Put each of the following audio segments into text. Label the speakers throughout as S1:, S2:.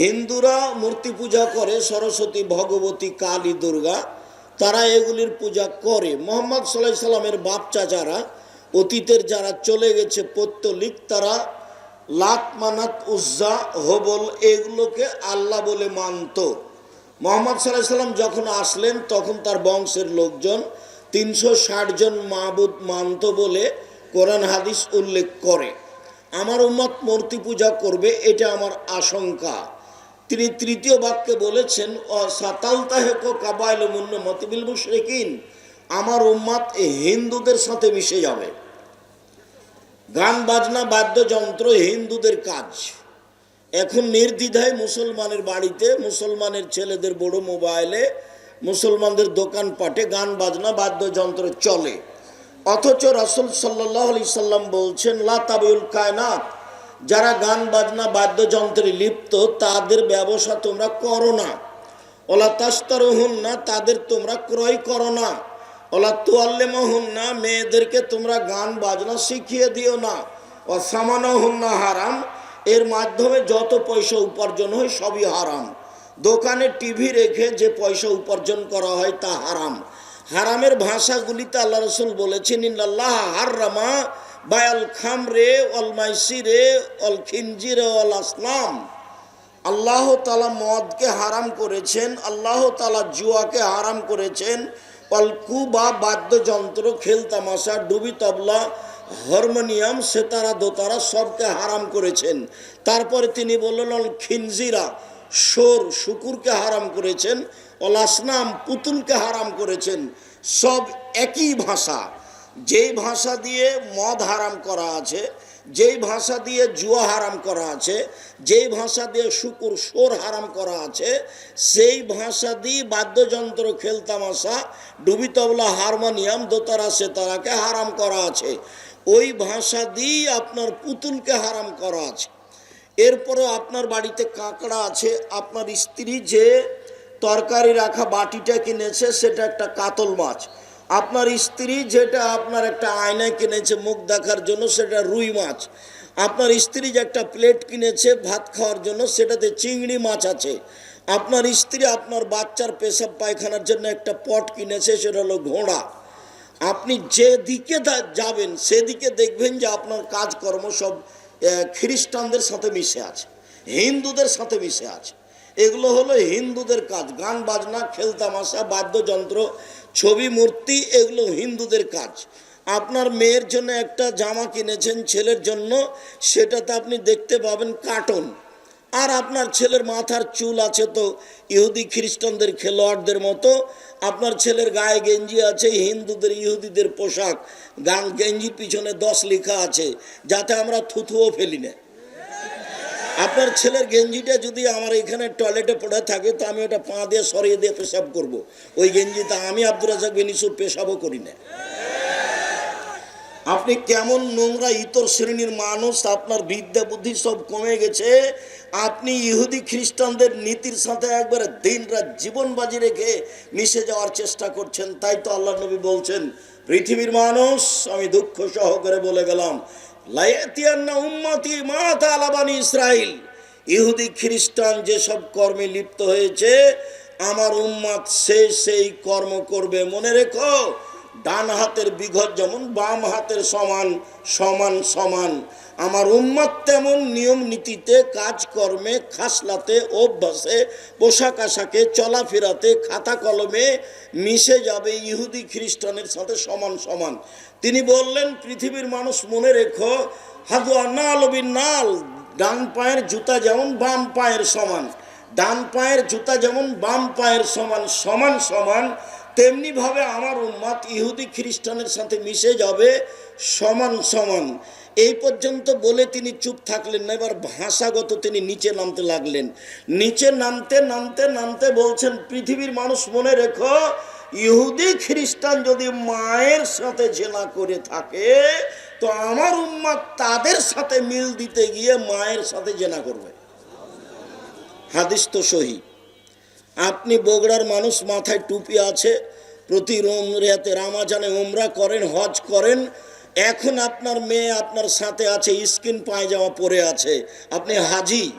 S1: হিন্দুরা মূর্তি পূজা করে, সরস্বতী, ভগবতী, কালী, দুর্গা, তারা এগুলির পূজা করে। মোহাম্মদ সাল্লাহ সাল্লামের বাপ চাচারা অতীতের যারা চলে গেছে পত্তলিক, তারা লাত মানাত উজ্জা, হবল, এগুলোকে আল্লাহ বলে মানত। মোহাম্মদ সাল্লাহ সাল্লাম যখন আসলেন, তখন তার বংশের লোকজন তিনশো ষাট জন মাহবুদ মানত বলে কোরআন হাদিস উল্লেখ করে। আমার উম্মত মূর্তি পূজা করবে, এটা আমার আশঙ্কা। তিনি তৃতীয় বাক্যে বলেছেন ও সাতালতাহেক কাবাইল মুন্ন মতিবিল মুশরিকিন আমার উম্মাদ এ হিন্দুদের সাথে মিশে যাবে। গান, বাজনা, বাদ্যযন্ত্র হিন্দুদের কাজ। এখন নির্দ্বিধায় মুসলমানের বাড়িতে, মুসলমানের ছেলেদের বড় মোবাইলে, মুসলমানদের দোকানপাটে গান, বাজনা, বাদ্যযন্ত্র চলে। অথচ রাসুল সাল্লাহ আলি সাল্লাম বলছেন লাতাবিউল কায়নাত যারা গান, বাজনা, বাদ্যযন্ত্রে লিপ্ত, তাদের ব্যবসা তোমরা করো না। ওলা তাস্তার হন না তাদের তোমরা ক্রয় করো না। ওলা তোয়াল্লেমা হন না মেয়েদেরকে তোমরা গান, বাজনা শিখিয়ে দিও না। ও সামানো হন না হারাম, এর মাধ্যমে যত পয়সা উপার্জন হয় সবই হারাম। দোকানে টিভি রেখে যে পয়সা উপার্জন করা হয় তা হারাম। হারামের ভাষাগুলিতে আল্লাহ রসুল বলেছেন ইল্লাহ হাররামা বায়াল খামরে অল মাইসিরে অল খিনজিরে অল আসলাম। আল্লাহ তালা মদকে হারাম করেছেন, আল্লাহ তালা জুয়াকে হারাম করেছেন। পালকু বা বাদ্যযন্ত্র খেলতামাশা ডুবি তবলা, হারমোনিয়াম, সেতারা দোতারা সবকে হারাম করেছেন। তারপরে তিনি বললেন অল খিনজিরা সোর শুকুরকে হারাম করেছেন অল আসনাম পুতুলকে হারাম করেছেন। সব একই ভাষা। যেই ভাষা দিয়ে মদ হারাম করা আছে, যেই ভাষা দিয়ে জুয়া হারাম করা আছে, যেই ভাষা দিয়ে শুকুর সোর হারাম করা আছে, সেই ভাষা দিয়ে বাদ্যযন্ত্র, খেলতামাশা ডুবি তবলা হারমোনিয়াম, দোতারা, সেতারাকে হারাম করা আছে। ওই ভাষা দিয়ে আপনার পুতুলকে হারাম করা আছে। এরপরও আপনার বাড়িতে কাঁকড়া আছে, আপনার স্ত্রী যে তরকারি রাখা বাটিটা কিনেছে, সেটা একটা কাতল মাছ। আপনার স্ত্রী যেটা আপনার একটা আয়নায় কিনেছে, মুখ দেখার জন্য সেটা রুই মাছ। আপনার স্ত্রী যে একটা প্লেট কিনেছে, ভাত খাওয়ার জন্য, সেটাতে চিংড়ি মাছ আছে। আপনার স্ত্রী আপনার বাচ্চার পেশাব পায়খানার জন্য একটা পট কিনেছে, সেটা হলো ঘোড়া। আপনি যেদিকে যাবেন, সেদিকে দেখবেন যে আপনার কাজকর্ম সব খ্রিস্টানদের সাথে মিশে আছে, হিন্দুদের সাথে মিশে আছে। এগুলো হলো হিন্দুদের কাজ। গান, বাজনা খেলতামাশা বাদ্যযন্ত্র, ছবি, মূর্তি, এগুলো হিন্দুদের কাজ। আপনার মেয়ের জন্য একটা জামা কিনেছেন, ছেলের জন্য, সেটাতে আপনি দেখতে পাবেন কার্টন আর আপনার ছেলের মাথার চুল আছে তো, ইহুদি খ্রিস্টানদের খেলোয়াড়দের মতো। আপনার ছেলের গায়ে গেঞ্জি আছে, হিন্দুদের, ইহুদিদের পোশাক। গান গেঞ্জি পিছনে দশ লেখা আছে, যাতে আমরা থুথুও ফেলি না। আপনার ছেলের গেঞ্জিটা যদি আমার এখানে টয়লেটে পড়ে থাকে, তো আমি ওটা পা দিয়ে সরিয়ে দিয়ে পেশাব করব। ওই গেঞ্জিতে আমি আব্দুর রাজাক বেনিসুর পেশাবও করি না আপনি কেমন নোংরা ইতর শ্রেণির মানুষ, আপনার বিদ্যা বুদ্ধি সব কমে গেছে আপনি ইহুদি খ্রিস্টানদের নীতির সাথে একবারে দিন রাত জীবন বাজি রেখে মিশে যাওয়ার চেষ্টা করছেন, তাই তো আল্লাহ নবী বলছেন পৃথিবীর মানুষ, আমি দুঃখ সহকারে বলে গেলাম লাইয়াতিয়ান্না উম্মতি মা তালাবানি ইসরাইল। ইহুদি, খ্রিস্টান যেসব কর্মে লিপ্ত হয়েছে, আমার উম্মাদ সে সেই কর্ম করবে। মনে রেখো, ডান হাতের বিঘত যেমন বাম হাতের সমান সমান সমান। আমার উম্মত তেমন নিয়ম নীতিতে, কাজকর্মে, খাসলাতে, অভ্যাসে, পোশাক আশাকে, চলাফেরাতে, খাতা কলমে মিশে যাবে ইহুদি খ্রিস্টানের সাথে সমান সমান। তিনি বললেন, পৃথিবীর মানুষ মনে রেখো হাদু নাল নাল, ডান পায়ের জুতা যেমন বাম পায়ের সমান, ডান পায়ের জুতা যেমন বাম পায়ের সমান সমান সমান, তেমনিভাবে আমার উম্মাদ ইহুদি খ্রিস্টানের সাথে মিশে যাবে সমান সমান। এই পর্যন্ত বলে তিনি চুপ থাকলেন না, এবার ভাষাগত তিনি নিচে নামতে লাগলেন। নিচে নামতে নামতে নামতে বলছেন, পৃথিবীর মানুষ মনে রেখো, ইহুদি, খ্রিস্টান যদি মায়ের সাথে জেনা করে থাকে, তো আমার উম্মাদ তাদের সাথে মিল দিতে গিয়ে মায়ের সাথে জেনা করবে। হাদিস তো সহি। আপনি বগুড়ার মানুষ, মাথায় টুপি আছে, প্রতি রোম রেতে রামাজানে ওমরা করেন, হজ করেন এখন আপনার মেয়ে আপনার সাথে আছে, স্কিন পায়জামা পরে আছে। আপনি হাজি,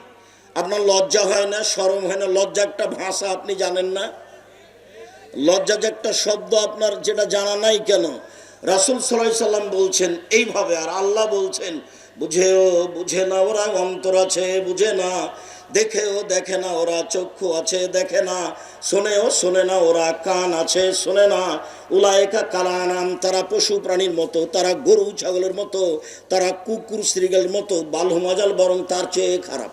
S1: আপনার লজ্জা হয় না, সরম হয় না, লজ্জা একটা ভাষা আপনি জানেন না? লজ্জা যে একটা শব্দ আপনার যেটা জানা নাই কেন? রাসুল সাল্লাম বলছেন এইভাবে, আর আল্লাহ বলছেন, বুঝেও বুঝে না, ওরা অন্তর আছে, বুঝে না। দেখেও দেখে না, ওরা চক্ষু আছে, দেখে না। শোনেও শোনে না, ওরা কান আছে, শোনে না। উলায়কা কালানাম, তারা পশু প্রাণীর মতো, তারা গরু ছাগলের মতো, তারা কুকুর শ্রীগালের মতো বালু মাজাল বরং তার চেয়ে খারাপ।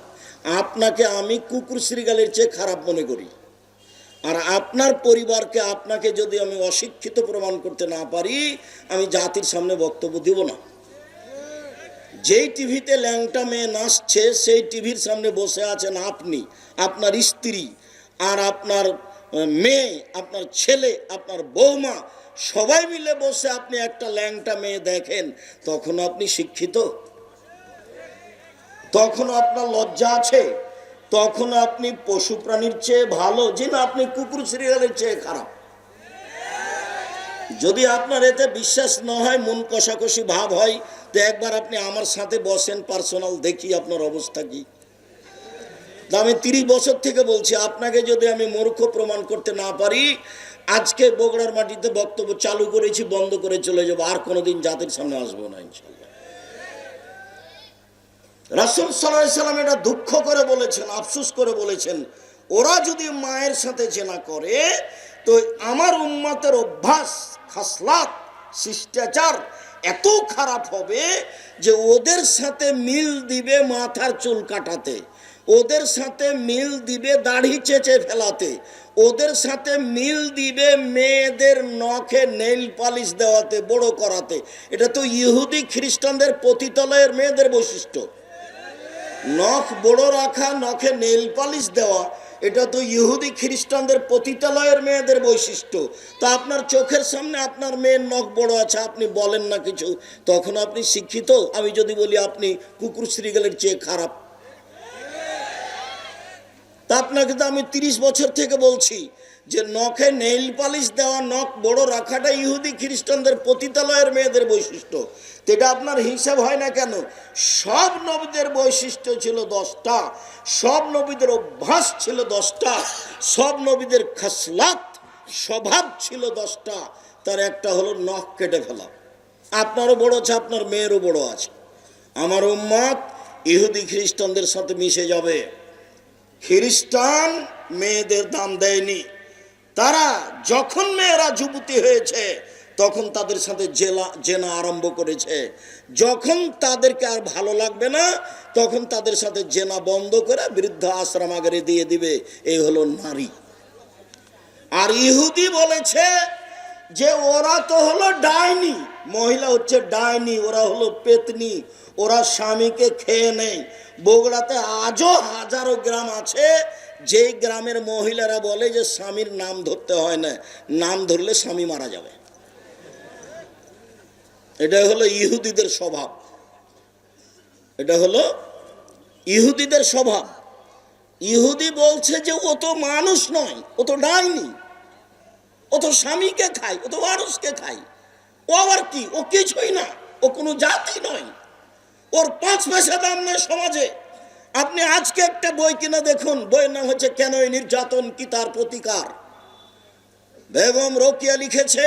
S1: আপনাকে আমি কুকুর শ্রীগালের চেয়ে খারাপ মনে করি। আর আপনার পরিবারকে আপনাকে যদি আমি অশিক্ষিত প্রমাণ করতে না পারি, আমি জাতির সামনে বক্তব্য দিব না। যেই টিভিতে ল্যাংটা মেয়ে নাচছে, সেই টিভির সামনে বসে আছেন আপনি, আপনার স্ত্রী আর আপনার মেয়ে, আপনার ছেলে, আপনার বৌমা, সবাই মিলে বসে আপনি একটা ল্যাংটা মেয়ে দেখেন, তখন আপনি শিক্ষিত। তখন আপনার লজ্জা আছে, তখন আপনি পশু প্রাণীর চেয়ে ভালো যে না আপনি কুকুর সিরিয়ালের চেয়ে খারাপ। যদি আপনার এতে বিশ্বাস না হয়, মন কষাকষি ভাব হয়, তো একবার আপনি আমার সাথে বসেন পার্সোনাল দেখি আপনার অবস্থা কি। আমি তিরিশ বছর থেকে বলছি, আপনাকে যদি আমি মূর্খ প্রমাণ করতে না পারি, আজকে বগুড়ার মাটিতে বক্তব্য চালু করেছি, বন্ধ করে চলে যাব, আর কোনোদিন জাতির সামনে আসব না রাসুল সাল্লাম এটা দুঃখ করে বলেছেন, আফসুস করে বলেছেন, ওরা যদি মায়ের সাথে জেনা করে, তো আমার উম্মতের অভ্যাস খাসলাত, শিষ্টাচার এত খারাপ হবে যে ওদের সাথে মিল দিবে মাথার চুল কাটাতে, ওদের সাথে মিল দিবে দাড়ি চেঁচে ফেলাতে, ওদের সাথে মিল দিবে মেয়েদের নখে নেইল পালিশ দেওয়াতে, বড় করাতে। এটা তো ইহুদি খ্রিস্টানদের পতিতলয়ের মেয়েদের বৈশিষ্ট্য। নখ বড় রাখা, নখে নেল পালিশ দেওয়া এটা তো ইহুদি খ্রিস্টানদের পতিতালয়ের মেয়েদের বৈশিষ্ট্য। তো আপনার চোখের সামনে আপনার মেয়ের নখ বড় আছে, আপনি বলেন না কিছু। তখন আপনি শিক্ষিত? আমি যদি বলি আপনি কুকুর শ্রীগালের চেয়ে খারাপ। তা আপনাকে তো আমি তিরিশ বছর থেকে বলছি। যে নখে নেইল পালিশ দেওয়া নখ বড় রাখাটা ইহুদি খ্রিস্টানদের পতিতালয়ের মেয়েদের বৈশিষ্ট্য। এটা আপনার হিসাব হয় না কেন? সব নবীদের বৈশিষ্ট্য ছিল দশটা, সব নবীদের অভ্যাস ছিল দশটা, সব নবীদের খাসলাত, স্বভাব ছিল দশটা, তার একটা হলো নখ কেটে ফেলা। আপনারও বড় আছে, আপনার মেয়েরও বড় আছে। আমার উম্মাদ ইহুদি খ্রিস্টানদের সাথে মিশে যাবে। খ্রিস্টান মেয়েদের দাম দেয়নি। তারা যখন মেয়েরা যুবতী হয়েছে, তখন তাদের সাথে জেলা, জেনা আরম্ভ করেছে। যখন তাদেরকে আর ভালো লাগবে না, তখন তাদের সাথে জেনা বন্ধ করে বৃদ্ধ আশ্রমাগারে দিয়ে দিবে। এই হলো নারী। আর ইহুদি বলেছে যে ওরা তো হলো ডাইনি। মহিলা হচ্ছে ডাইনি, ওরা হলো পেতনি, ওরা স্বামীকে খেয়ে নেয় বগুড়াতে আজও হাজারো গ্রাম আছে যেই গ্রামের মহিলারা বলে যে স্বামীর নাম ধরতে হয় না, নাম ধরলে স্বামী মারা যাবে। এটা হলো ইহুদিদের স্বভাব। এটা হলো ইহুদিদের স্বভাব। ইহুদি বলছে যে ও তো মানুষ নয়, ও তো ডাইনি, ও তো স্বামীকে খায়, ও তো মানুষকে খায়। ও আবার কি? ও কিছুই না, ও কোনো জাতি নয়। ওর পাঁচ পয়সা দাম নয় সমাজে। আপনি আজকে একটা বই কিনে দেখুন। বইয়ের নাম হচ্ছে, কেন এই নির্যাতন কি তার প্রতিকার? বেগম রোকিয়া লিখেছে,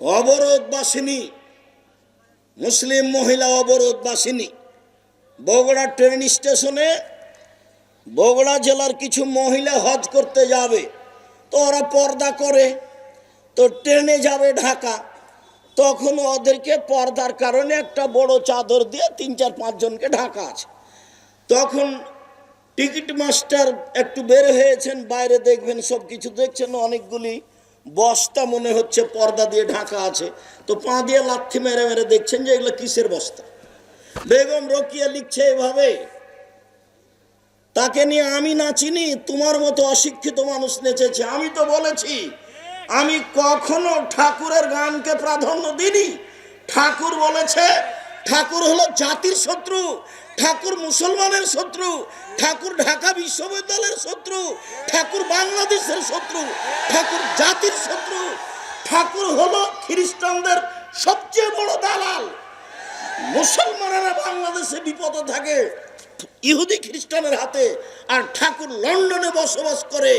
S1: অবরোধবাসিনী, মুসলিম মহিলা অবরোধবাসিনী, বগুড়া ট্রেন স্টেশনে বগুড়া জেলার কিছু মহিলা হজ করতে যাবে। তো ওরা পর্দা করে তো ট্রেনে যাবে ঢাকা। তখন ওদেরকে পর্দার কারণে একটা বড় চাদর দিয়ে তিন, চার পাঁচজনকে ঢাকা আছে। তখন টিকিট মাস্টার একটু বের হয়েছেন, বাইরে দেখবেন, সব কিছু দেখছেন, অনেকগুলি বস্তা মনে হচ্ছে পর্দা দিয়ে ঢাকা আছে। তো পা দিয়ে লাথি মেরে মেরে দেখছেন যে এগুলো কিসের বস্তা? বেগম রকিয়া লিখছে এভাবে, তাকে নিয়ে আমি নাচিনি তোমার মতো অশিক্ষিত মানুষ নেচেছে। আমি তো বলেছি আমি কখনো ঠাকুরের গানকে প্রাধান্য দিইনি। ঠাকুর বলেছে, ঠাকুর হলো জাতির শত্রু, ঠাকুর মুসলমানের শত্রু, ঠাকুর ঢাকা বিশ্ববিদ্যালয়ের শত্রু, ঠাকুর বাংলাদেশের শত্রু, ঠাকুর জাতির শত্রু। ঠাকুর হলো খ্রিস্টানদের সবচেয়ে বড় দালাল। মুসলমানেরা বাংলাদেশে বিপদে থাকে। ইহুদি খ্রিস্টানের হাতে আর ঠাকুর লন্ডনে বসবাস করে,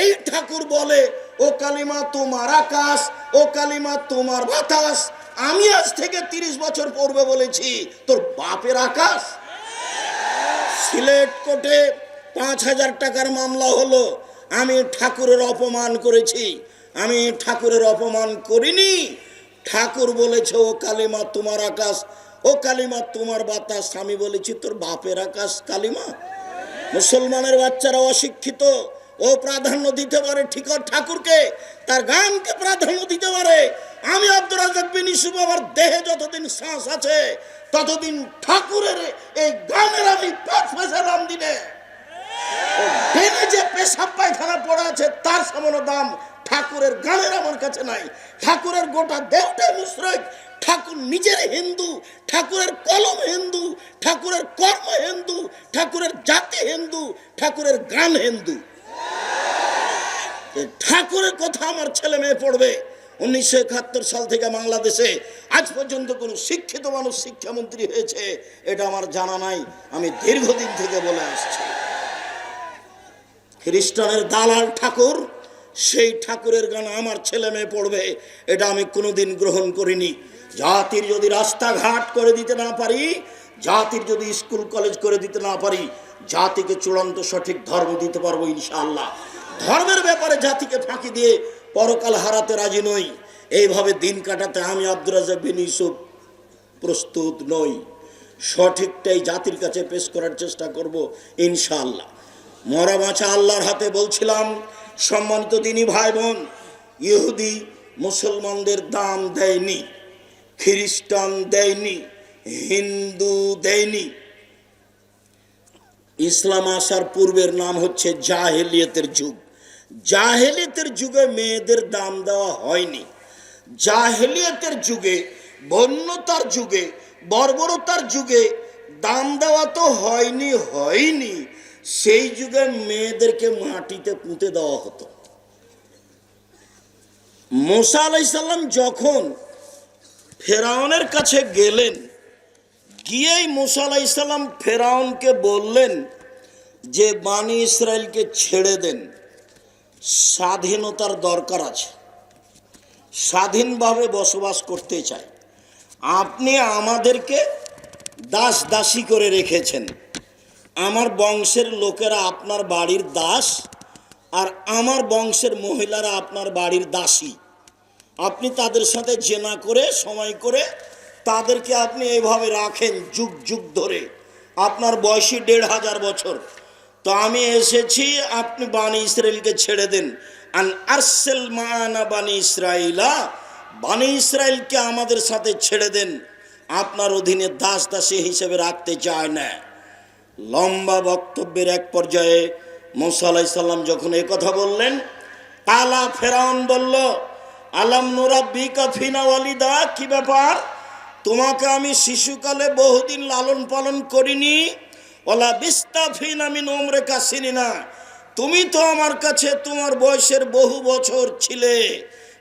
S1: এই ঠাকুর বলে, ও কালিমা তোমার আকাশ, ও কালিমা তোমার বাতাস, আমি আজ থেকে তিরিশ বছর পূর্বে বলেছি, তোর বাপের আকাশ? সিলেট কোর্টে পাঁচ হাজার টাকার মামলা হলো, আমি ঠাকুরের অপমান করেছি। আমি ঠাকুরের অপমান করিনি। ঠাকুর বলেছে, ও কালিমা তোমার আকাশ ও কালিমা, তোমার বাতাস আমি বলেছি, তোর বাপের আকাশ কালিমা। মুসলমানের বাচ্চারা অশিক্ষিত, ও প্রাধান্য দিতে পারে ঠিক ঠাকুরকে, তার গানকে প্রাধান্য দিতে পারে। আমি আব্দুর রাজাক বিন ইসুফ আমার দেহে যতদিন শ্বাস আছে, ততদিন ঠাকুরের এই গানের আমি পাঁচ পয়সা দাম দিনে। যে পেশাব পায়খানা পড়া আছে, তার সামান্য দাম ঠাকুরের গানের আমার কাছে নাই। ঠাকুরের গোটা দেহটা মুশ্রিক ঠাকুর নিজের হিন্দু, ঠাকুরের কলম হিন্দু, ঠাকুরের কর্ম হিন্দু, ঠাকুরের জাতি হিন্দু, ঠাকুরের গান হিন্দু। ঠাকুরের কথা আমার ছেলে মেয়ে পড়বে উনিশশো একাত্তর সাল থেকে বাংলাদেশে। আজ পর্যন্ত কোনো শিক্ষিত মানুষ, শিক্ষামন্ত্রী হয়েছে, এটা আমার জানা নাই, আমি দীর্ঘদিন থেকে বলে আসছি। খ্রিস্টানের দালাল ঠাকুর, সেই ঠাকুরের গান আমার ছেলে মেয়ে পড়বে, এটা আমি কোনোদিন গ্রহণ করিনি। জাতির যদি রাস্তাঘাট করে দিতে না পারি, জাতির যদি স্কুল, কলেজ করে দিতে না পারি, জাতিকে চূড়ান্ত সঠিক ধর্ম দিতে পারব ইনশাআল্লাহ। ধর্মের ব্যাপারে জাতিকে ফাঁকি দিয়ে পরকাল হারাতে রাজি নই। এইভাবে দিন কাটাতে আমি আব্দুর রাজা বিন ইউসুফ প্রস্তুত নই। সঠিকটাই জাতির কাছে পেশ করার চেষ্টা করব ইনশাআল্লাহ। মরা বাঁচা আল্লাহর হাতে বলছিলাম, সম্মানিত তিনি ভাই বোন, ইহুদি মুসলমানদের দাম দেয়নি। খ্রিস্টান দেয়নি, হিন্দু দেয়নি। ইসলাম আসার পূর্বের নাম হচ্ছে জাহেলিয়তের যুগ। জাহেলিয়তের যুগে মেয়েদের দাম দেওয়া হয়নি। জাহেলিয়তের যুগে, বন্যতার যুগে, বর্বরতার যুগে দাম দেওয়া তো হয়নি হয়নি। সেই যুগে মেয়েদেরকে মাটিতে পুঁতে দেওয়া হতো। মোসা আলাইসাল্লাম যখন ফেরাউনের কাছে গেলেন। গিয়েই মোসা আলাইসাল্লাম ফেরাউনকে বললেন যে বাণী ইসরায়েলকে ছেড়ে দেন। স্বাধীনতার দরকার আছে। স্বাধীনভাবে বসবাস করতে চাই। আপনি আমাদেরকে দাস দাসী করে রেখেছেন। আমার বংশের লোকেরা আপনার বাড়ির দাস আর আমার বংশের মহিলারা আপনার বাড়ির দাসী। আপনি তাদের সাথে জেনা করে, সময় করে তাদেরকে আপনি এইভাবে রাখেন যুগ যুগ ধরে। আপনার বয়সী দেড় হাজার বছর। তো আমি এসেছি, আপনি বাণী ইসরায়েলকে ছেড়ে দেন। আন আরসেল মানা বাণী ইসরায়েলা বাণী ইসরায়েলকে আমাদের সাথে ছেড়ে দেন। আপনার অধীনে দাস দাসী হিসেবে রাখতে চায় না। লম্বা বক্তব্যের এক পর্যায়ে মোসা আলাইসাল্লাম যখন কথা বললেন কালা ফেরাউন বলল আলাম নোরাব্বি কাফিনা ওয়ালিদা কি ব্যাপার? তোমাকে আমি শিশুকালে বহুদিন লালন পালন করিনি। ওলা বিস্তাফিন আমি নোমরে কাশিনি না তুমি তো আমার কাছে তোমার বয়সের বহু বছর ছিলে।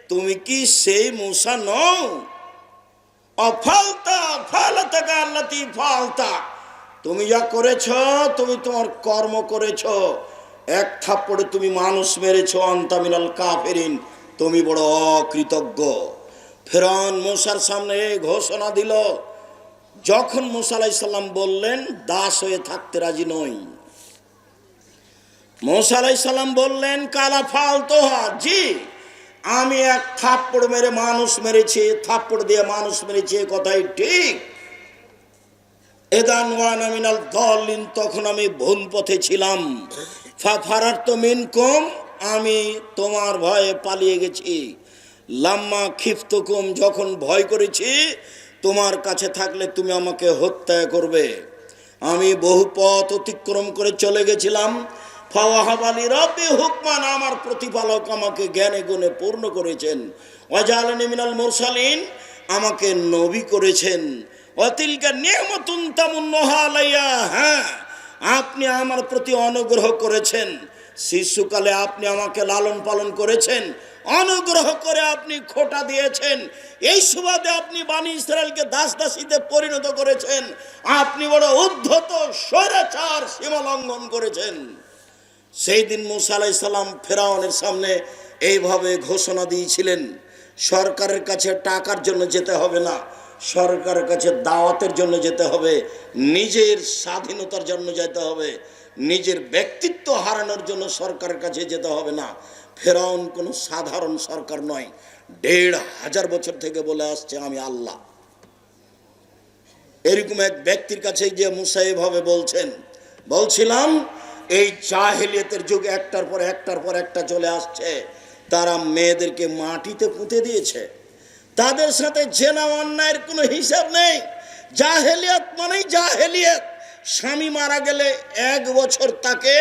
S1: তুমি কি সেই মূসা নও? অফালতা ফালতা আল্লাতি ফালতা। তুমি যা করেছ, তুমি তোমার কর্ম করেছ। এক থাপ্পড়ে তুমি মানুষ মেরেছ অন্তামিনাল কাফেরিন। তুমি বড় অকৃতজ্ঞ। ফেরন মোসার সামনে ঘোষণা দিল, যখন মোসা বললেন, দাস হয়ে থাকতে রাজি নই। মোসা বললেন, কালা ফাল তোহা জি, আমি এক থাপ্পড় মেরে মানুষ মেরেছি, থাপ্পড় দিয়ে মানুষ মেরেছি কথাই ঠিক। এদান ওয়ান আমিনাল দলিন, তখন আমি ভুল পথে ছিলাম। ফারার তো মিনকুম আমি তোমার ভয়ে পালিয়ে গেছি। লাম্মা খিফতকুম যখন ভয় করেছি, তোমার কাছে থাকলে তুমি আমাকে হত্যা করবে। আমি বহু পথ অতিক্রম করে চলে গেছিলাম। ফাওয়াহাবালি রব্বি হুকমান, আমার প্রতিপালক আমাকে জ্ঞানে গুণে পূর্ণ করেছেন। ওয়াজালানি মিনাল মুরসালিন, আমাকে নবী করেছেন। অতিলকা নিয়মতুন তামুন্নহা আলাইয়া হ্যাঁ আপনি আমার প্রতি অনুগ্রহ করেছেন। শিশুকালে আপনি আমাকে লালন পালন করেছেন, অনুগ্রহ করে আপনি খোটা দিয়েছেন। এই সুবাদে আপনি বাণী ইসরায়েলকে দাস দাসীতে পরিণত করেছেন। আপনি বড় উদ্ধত, স্বৈরাচার সীমা লঙ্ঘন করেছেন। সেই দিন মুসা আলাই সাল্লাম ফেরাউনের সামনে এইভাবে ঘোষণা দিয়েছিলেন, সরকারের কাছে টাকার জন্য যেতে হবে না, সরকারের কাছে দাওয়াতের জন্য যেতে হবে, নিজের স্বাধীনতার জন্য যেতে হবে। নিজের ব্যক্তিত্ব হারানোর জন্য সরকারের কাছে যেতে হবে না। ফেরাউন কোনো সাধারণ সরকার নয়। দেড় হাজার বছর থেকে বলে আসছে, আমি আল্লাহ। এরকম এক ব্যক্তির কাছে যে মুসা এভাবে বলছেন, বলছিলাম, এই জাহেলিয়তের যুগে একটার পর একটার পর একটা চলে আসছে। তারা মেয়েদেরকে মাটিতে পুঁতে দিয়েছে। তাদের সাথে জেনা অন্যায়ের কোনো হিসাব নেই। জাহেলিয়াত মানেই জাহেলিয়াত। স্বামী মারা গেলে এক বছর তাকে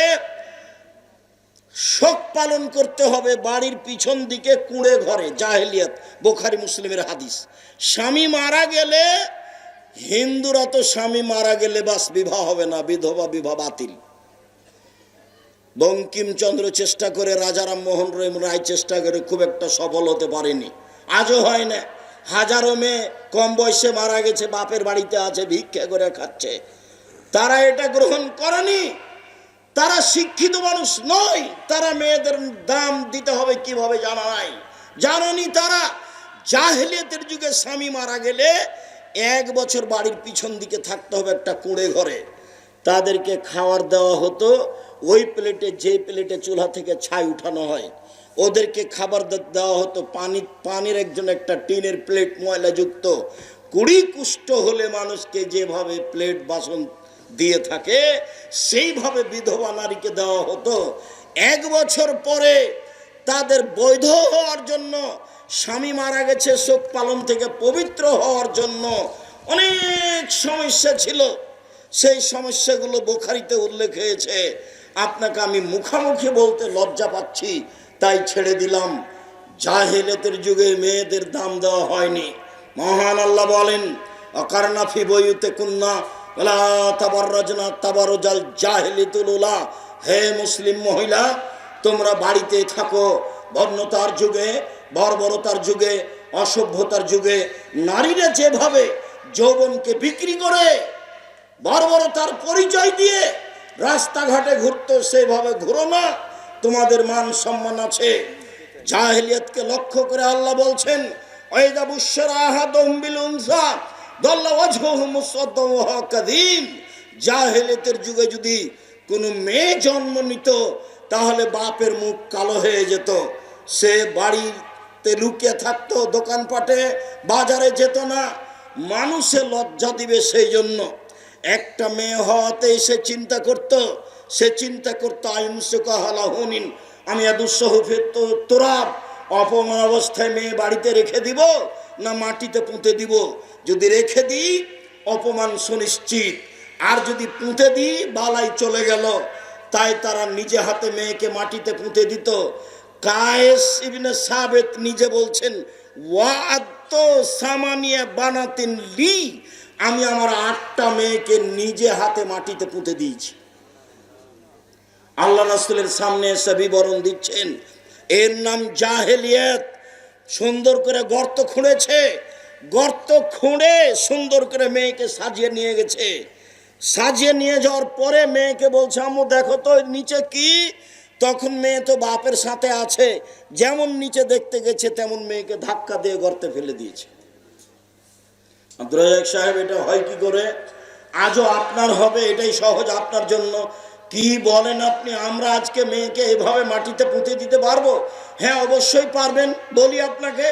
S1: শোক পালন করতে হবে বাড়ির পিছন দিকে কুঁড়ে ঘরে, জাহেলিয়াত, বোখারি মুসলিমের হাদিস। স্বামী মারা গেলে হিন্দুরা তো স্বামী মারা গেলে বাস বিবাহ হবে না, বিধবা বিবাহ বাতিল। বঙ্কিমচন্দ্র চেষ্টা করে, রাজারাম মোহন রহিম রায় চেষ্টা করে, খুব একটা সফল হতে পারেনি। আজও হয় না। হাজারো মেয়ে কম বয়সে মারা গেছে, বাপের বাড়িতে আছে, ভিক্ষা করে খাচ্ছে। তারা এটা গ্রহণ করেনি। তারা শিক্ষিত মানুষ নয়। তারা মেয়েদের দাম দিতে হবে কীভাবে জানা নাই। জাননি তারা, জাহেলিয়তের যুগে স্বামী মারা গেলে এক বছর বাড়ির পিছন দিকে থাকতে হবে একটা কুঁড়ে ঘরে। তাদেরকে খাবার দেওয়া হতো, ওই প্লেটে যে প্লেটে চুলা থেকে ছাই উঠানো হয়। ওদেরকে খাবার দেওয়া হতো, পানি, পানির একজন একটা টিনের প্লেট ময়লাযুক্ত। কুড়ি কুষ্ঠ হলে মানুষকে যেভাবে প্লেট বাসন দিয়ে থাকে, সেইভাবে বিধবা নারীকে দেওয়া হতো। এক বছর পরে তাদের বৈধ হওয়ার জন্য, স্বামী মারা গেছে, শোক পালন থেকে পবিত্র হওয়ার জন্য। অনেক সমস্যা ছিল। সেই সমস্যাগুলো বোখারিতে উল্লেখ হয়েছে। আপনাকে আমি মুখামুখি বলতে লজ্জা পাচ্ছি, তাই ছেড়ে দিলাম। জাহেলেতের যুগে মেয়েদের দাম দেওয়া হয়নি। মহান আল্লাহ বলেন, অকারনাফি বইতে কুন্না হে মুসলিম মহিলা, তোমরা বাড়িতে থাকো। বর্ণতার যুগে, বর্বরতার যুগে, অসভ্যতার যুগে, নারীরা যেভাবে যৌবনকে বিক্রি করে, বর্বরতার পরিচয় দিয়ে রাস্তাঘাটে ঘুরতো, সেভাবে ঘুরো না। তোমাদের মান সম্মান আছে। জাহেলিয়াতকে লক্ষ্য করে আল্লাহ বলছেন, ওয়াইদা বুশরা আহাদুহুম কাযীম। যুগে যদি কোনো মেয়ে জন্ম নিত, তাহলে বাপের মুখ কালো হয়ে যেত। সে বাড়িতে লুকিয়ে থাকতো, দোকানপাটে, বাজারে যেত না। মানুষে লজ্জা দিবে সেই জন্য। একটা মেয়ে হওয়াতেই সে চিন্তা করত, সে চিন্তা করতো আইমসুকা হালাহুনিন আমি আদুসহুফে তো, তোরাব, অপমান অবস্থায় মেয়ে বাড়িতে রেখে দিব না মাটিতে পুঁতে দিব? যদি রেখে দিই অপমান সুনিশ্চিত। আর যদি পুঁতে দিই বালাই চলে গেল। তাই তারা নিজে হাতে মেয়েকে মাটিতে পুঁতে দিত। কায়েস ইবনে সাবেত নিজে বলছেন ওয়াদ্দ সামানিয়া বানাতেন লি, আমি আমার আটটা মেয়েকে নিজে হাতে মাটিতে পুঁতে দিয়েছি। আল্লাহ রাসূলের সামনে এসে বিবরণ দিচ্ছেন, এর নাম জাহেলিয়াত। সুন্দর করে গর্ত খুঁড়েছে। গর্ত খুঁড়ে সুন্দর করে মেয়েকে সাজিয়ে নিয়ে গেছে। সাজিয়ে নিয়ে যাওয়ার পরে মেয়েকে বলছে, আম্মু, দেখো তো নিচে কি? তখন মেয়ে তো বাপের সাথে আছে। যেমন নিচে দেখতে গেছে, তেমন মেয়েকে ধাক্কা দিয়ে গর্তে ফেলে দিয়েছে। আব্দুল সাহেব, এটা হয় কি করে? আজও আপনার হবে, এটাই সহজ আপনার জন্য। কি বলেন আপনি? আমরা আজকে মেয়েকে এভাবে মাটিতে পুঁতে দিতে পারব? হ্যাঁ অবশ্যই পারবেন। বলি আপনাকে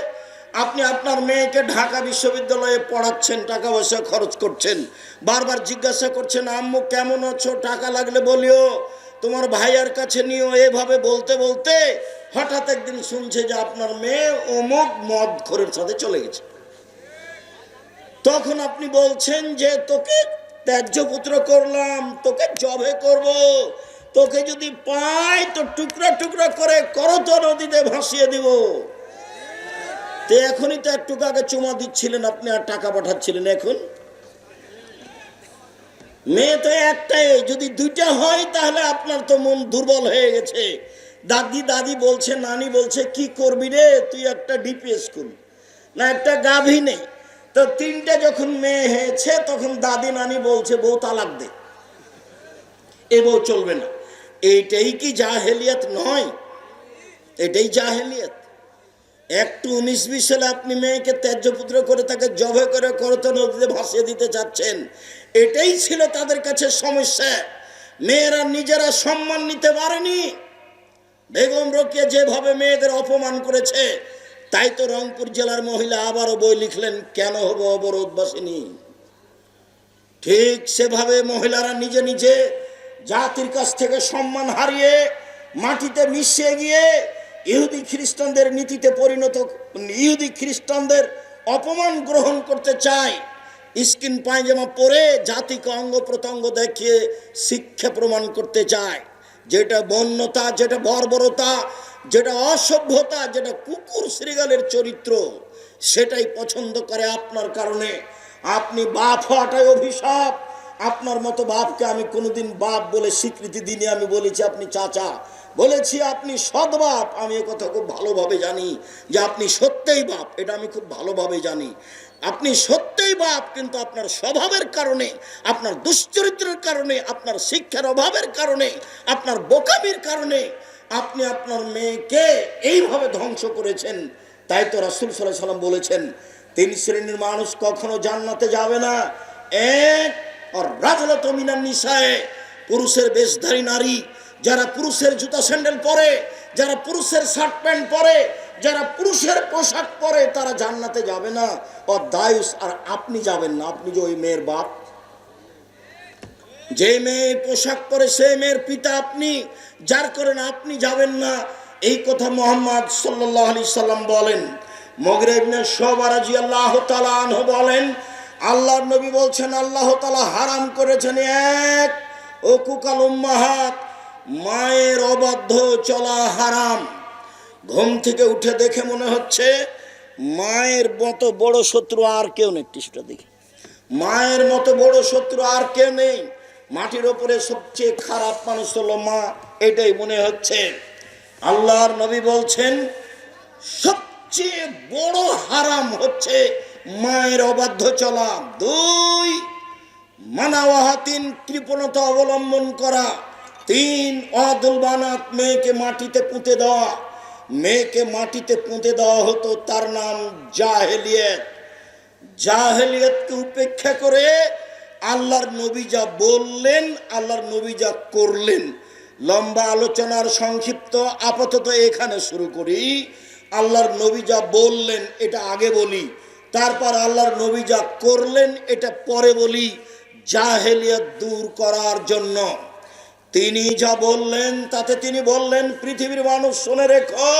S1: আপনি আপনার মেয়েকে ঢাকা বিশ্ববিদ্যালয়ে পড়াচ্ছেন, টাকা পয়সা খরচ করছেন, বারবার জিজ্ঞাসা করছেন, আম্মু, কেমন আছো? টাকা লাগলে বলিও। তোমার ভাইয়ার কাছে নিও এভাবে বলতে বলতে হঠাৎ একদিন শুনছে যে আপনার মেয়ে অমুক মদ খোরের সাথে চলে গেছে। তখন আপনি বলছেন যে, তোকে ত্যায্য পুত্র করলাম, তোকে জবে করব। তোকে যদি পাই, তো টুকরা টুকরা করে করত নদীতে ভাসিয়ে দিব। তো এখনই তো একটু আগে চুমা দিচ্ছিলেন, আপনি আর টাকা পাঠাচ্ছিলেন এখন। মেয়ে তো একটাই, যদি দুইটা হয় তাহলে আপনার তো মন দুর্বল হয়ে গেছে। দাদি দাদি বলছে, নানি বলছে, কি করবি রে? তুই একটা ডিপিএস করবি না, একটা গাভী নেই। তো তিনটা যখন মেয়ে হয়েছে, তখন দাদি নানি বলছে, বউ তালাক দে। এ বউ চলবে না। এইটাই কি জাহেলিয়াত নয়? এটাই জাহেলিয়াত। একটু উনিশ বিশ সালে আপনি মেয়েকে ত্যায্যপুত্র করে তাকে জবে করে করত নদীতে ভাসিয়ে দিতে চাচ্ছেন, এটাই ছিল তাদের কাছে সমস্যা। মেয়েরা নিজেরা সম্মান নিতে পারেনি। বেগম রোকিয়া যেভাবে মেয়েদের অপমান করেছে, তাই তো রংপুর জেলার মহিলা আবারও বই লিখলেন, কেন হব অবরোধবাসিনী? ঠিক সেভাবে মহিলারা নিজে নিজে জাতির কাছ থেকে সম্মান হারিয়ে মাটিতে মিশিয়ে গিয়ে ইহুদি খ্রিস্টানদের নীতিতে পরিণত, ইহুদি খ্রিস্টানদের অপমান গ্রহণ করতে চায়। স্কিন পায়জামা পরে জাতিকে অঙ্গ প্রত্যঙ্গ দেখিয়ে শিক্ষা প্রমাণ করতে চায়। যেটা বন্যতা, যেটা বর্বরতা, যেটা অসভ্যতা, যেটা কুকুর শ্রীগালের চরিত্র, সেটাই পছন্দ করে আপনার কারণে। আপনি বাপ হওয়াটাই অভিশাপ। আপনার মতো বাপকে আমি কোনোদিন বাপ বলে স্বীকৃতি দিনে আমি বলেছি আপনি চাচা বলেছি, আপনি সৎ বাপ। আমি এ কথা খুব ভালোভাবে জানি যে আপনি সত্যই বাপ, এটা আমি খুব ভালোভাবে জানি। আপনি সত্যই বাপ, কিন্তু আপনার স্বভাবের কারণে, আপনার দুশ্চরিত্রের কারণে, আপনার শিক্ষার অভাবের কারণে, আপনার বোকামির কারণে আপনি আপনার মেয়েকে এইভাবে ধ্বংস করেছেন। তাই তো রাসুল সাল্লাহ সাল্লাম বলেছেন, তিন শ্রেণির মানুষ কখনো জান্নাতে যাবে না। এক আর রাজলত মিনার নিশায় পুরুষের বেশধারী নারী যারা পুরুষের জুতা স্যান্ডেল পরে, যারা পুরুষের শার্ট প্যান্ট পরে, যারা পুরুষের পোশাক পরে, তারা জান্নাতে যাবে না। ও দায়ুস আর আপনি যাবেন না, আপনি যে ওই মেয়ের বাপ। যে মেয়ে পোশাক পরে সেই মেয়ের পিতা আপনি, যার করেন আপনি যাবেন না। এই কথা মোহাম্মদ সাল্লাহ আলি সাল্লাম বলেন। মগরেবনে সবারাজি আল্লাহ তালাহ বলেন, আল্লাহর নবী বলছেন, আল্লাহ তালা হারাম করেছেন এক ও কুকাল উম্মাহাত। মায়ের অবাধ্য চলা হারাম। ঘুম থেকে উঠে দেখে মনে হচ্ছে মায়ের মতো বড় শত্রু আর কেউ নেই। টিসুটা দেখি। মায়ের মতো বড় শত্রু আর কেউ নেই। মাটির ওপরে সবচেয়ে খারাপ মানুষ হলো মা, এটাই মনে হচ্ছে। আল্লাহর নবী বলছেন, সবচেয়ে বড় হারাম হচ্ছে মায়ের অবাধ্য চলা। দুই, মানাওয়াহাতিন কৃপণতা অবলম্বন করা। তিন অদুল বানাত মেয়েকে মাটিতে পুঁতে দেওয়া। মেয়েকে মাটিতে পুঁতে দেওয়া হতো, তার নাম জাহেলিয়ত। জাহেলিয়তকে উপেক্ষা করে আল্লাহর নবী যা বললেন, আল্লাহর নবী যা করলেন। লম্বা আলোচনার সংক্ষিপ্ত, আপাতত এখানে শুরু করি। আল্লাহর নবী যা বললেন, এটা আগে বলি। তারপর আল্লাহর নবী যা করলেন, এটা পরে বলি। জাহেলিয়ত দূর করার জন্য। তিনি যা বললেন, তাতে তিনি বললেন, পৃথিবীর মানুষ শুনে রেখো।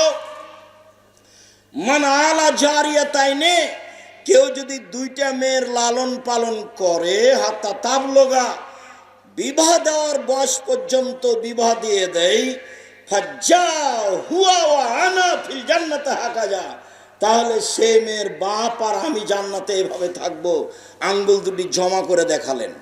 S1: মান আলা জারিয়া তাই নে, কেউ যদি দুইটা মেয়ের লালন পালন করে, হাতা তাবলোগা, বিবাহ দেওয়ার বয়স পর্যন্ত বিবাহ দিয়ে দেয় তাহলে সে মেয়ের বাপ আর আমি জান্নাতে এভাবে থাকব। আঙ্গুল দুটি জমা করে দেখালেন।